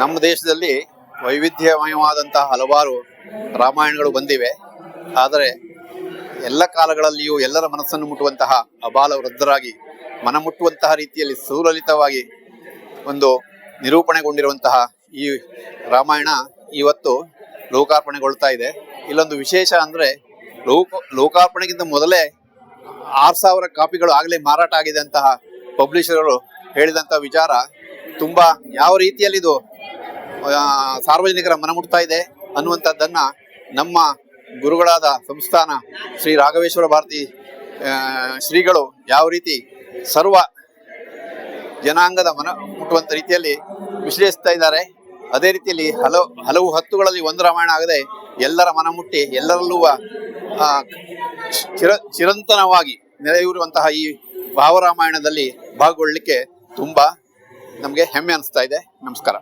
ನಮ್ಮ ದೇಶದಲ್ಲಿ ವೈವಿಧ್ಯಮಯವಾದಂತಹ ಹಲವಾರು ರಾಮಾಯಣಗಳು ಬಂದಿವೆ. ಆದರೆ ಎಲ್ಲ ಕಾಲಗಳಲ್ಲಿಯೂ ಎಲ್ಲರ ಮನಸ್ಸನ್ನು ಮುಟ್ಟುವಂತಹ ಅಬಾಲ ವೃದ್ಧರಾಗಿ, ಮನ ಮುಟ್ಟುವಂತಹ ರೀತಿಯಲ್ಲಿ ಸುಲಲಿತವಾಗಿ ಒಂದು ನಿರೂಪಣೆಗೊಂಡಿರುವಂತಹ ಈ ರಾಮಾಯಣ ಇವತ್ತು ಲೋಕಾರ್ಪಣೆಗೊಳ್ತಾ ಇದೆ. ಇಲ್ಲೊಂದು ವಿಶೇಷ ಅಂದರೆ ಲೋಕ, ಲೋಕಾರ್ಪಣೆಗಿಂತ ಮೊದಲೇ ಆರು ಸಾವಿರ ಕಾಪಿಗಳು ಆಗಲೇ ಮಾರಾಟ ಆಗಿದೆ ಅಂತಹ ಪಬ್ಲಿಷರ್ಗಳು ಹೇಳಿದಂಥ ವಿಚಾರ ತುಂಬ ಯಾವ ರೀತಿಯಲ್ಲಿ ಇದು ಸಾರ್ವಜನಿಕರ ಮನ ಮುಟ್ತಾ ಇದೆ ಅನ್ನುವಂಥದ್ದನ್ನ ನಮ್ಮ ಗುರುಗಳಾದ ಸಂಸ್ಥಾನ ಶ್ರೀ ರಾಘವೇಶ್ವರ ಭಾರತಿ ಶ್ರೀಗಳು ಯಾವ ರೀತಿ ಸರ್ವ ಜನಾಂಗದ ಮನ ಮುಟ್ಟುವಂಥ ರೀತಿಯಲ್ಲಿ ವಿಶ್ಲೇಷಿಸ್ತಾ ಇದ್ದಾರೆ. ಅದೇ ರೀತಿಯಲ್ಲಿ ಹಲವು ಹಲವು ಹತ್ತುಗಳಲ್ಲಿ ಒಂದು ರಾಮಾಯಣ ಆಗದೆ ಎಲ್ಲರ ಮನ ಮುಟ್ಟಿ ಎಲ್ಲರಲ್ಲೂ ಚಿರ, ಚಿರಂತನವಾಗಿ ನೆಲೆಯೂರುವಂತಹ ಈ ಭಾವರಾಮಾಯಣದಲ್ಲಿ ಭಾಗಗೊಳ್ಳಲಿಕ್ಕೆ ತುಂಬ ನಮಗೆ ಹೆಮ್ಮೆ ಅನಿಸ್ತಾ ಇದೆ. ನಮಸ್ಕಾರ.